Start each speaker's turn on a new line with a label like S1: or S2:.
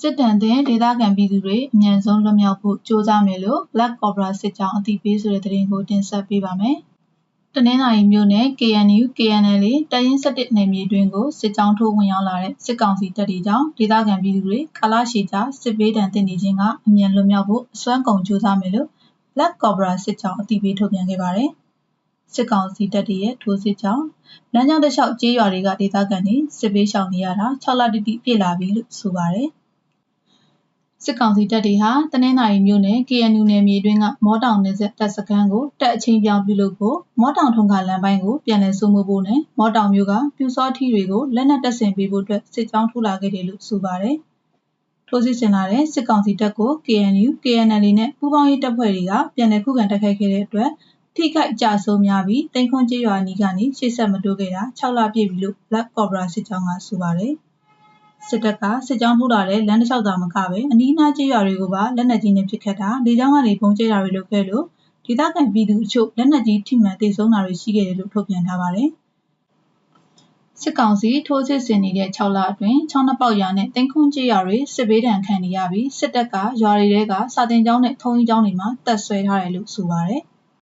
S1: စစ်တမ်းတင်ဒေသခံပြည်သူတွေအမြန်ဆုံးလွတ်မြောက်ဖို့ကြိုးစားမယ်လို့ Black Cobra စစ်ကြောင်းအသိပေးဆိုတဲ့သတင်းကိုတင်ဆက်ပေးပါမယ်။တနင်္လာရီမြို့နယ် KNU KNL တရင်17နယ်မြေတွင်ကိုစစ်ကြောင်းထိုးဝင်ရောက်လာတဲ့စစ်ကောင်စီတပ်တွေကြောင့်ဒေသခံပြည်သူတွေကာလရှည်ကြာစစ်ပေးတံတင်နေခြင်းကအမြန်လွတ်မြောက်ဖို့အစွမ်းကုန်ကြိုးစားမယ်လို့ Black Cobra စစ်ကြောင်းအသိပေးထုတ်ပြန်ခဲ့ပါတယ်။စစ်ကောင်စီတပ်တွေရဲ့ထိုးစစ်ကြောင့်လမ်းကြောင်းတစ်လျှောက်ကျေးရွာတွေကဒေသခံတွေစစ်ပေးရှောင်နေရတာ6လတိတိပြည့်လာပြီလို့ဆိုပါတယ်။ စစ်ကောင်စီတပ်တွေဟာတနင်္သာရီမြို့နယ် KNU နယ်မြေတွင်းကမောတောင်နယ်စပ်တပ်စခန်းကိုတပ်အချင်းပြောင်းပြုလုပ်ဖို့မောတောင်ထုံခါလမ်းပိုင်းကိုပြန်လည်စိုးမိုးဖို့နဲ့မောတောင်မြို့ကပြူစောထီတွေကိုလက်နက်တပ်ဆင်ပေးဖို့အတွက်စစ်ကြောင်းထိုးလာခဲ့တယ်လို့ဆိုပါတယ်။ထိုးစစ်ဆင်လာတဲ့စစ်ကောင်စီတပ်ကို KNU, KNL နဲ့ပူးပေါင်းရေးတပ်ဖွဲ့တွေကပြန်လည်ခုခံတိုက်ခိုက်ခဲ့တဲ့အတွက်ထိခိုက်ကြဆုံးများပြီးတိန်ခွန်ကျေးရွာနီးကနေရှေ့ဆက်မတိုးခဲ့တာ6လပြည့်ပြီလို့ Black Cobra စစ်ကြောင်းကဆိုပါတယ်။ စစ်တပ်ကစစ်ကြောင်းထိုးလာတဲ့လမ်းတစ်လျှောက်သာမကပဲအနီးအနားကျေးရွာတွေကိုပါလက်နက်ကြီးနဲ့ပစ်ခတ်တာလေကြောင်းကနေပုံကျဲတာတွေလုပ်ခဲ့လို့ဒေသခံပြည်သူအချို့လက်နက်ကြီးထိမှန်ဒေဆုံးတာတွေရှိခဲ့တယ်လို့ထုတ်ပြန်ထားပါတယ်။စစ်ကောင်စီထိုးစစ်ဆင်နေတဲ့6လအတွင်းချောင်းနှပေါက်ရွာနဲ့တင်ခွန်းကျေးရွာတွေစစ်ဘေးဒဏ်ခံနေရပြီးစစ်တပ်ကရွာတွေထဲကစာတင်ကျောင်းနဲ့ထုံးကြီးကျောင်းတွေမှာတပ်ဆွဲထားတယ်လို့ဆိုပါတယ်။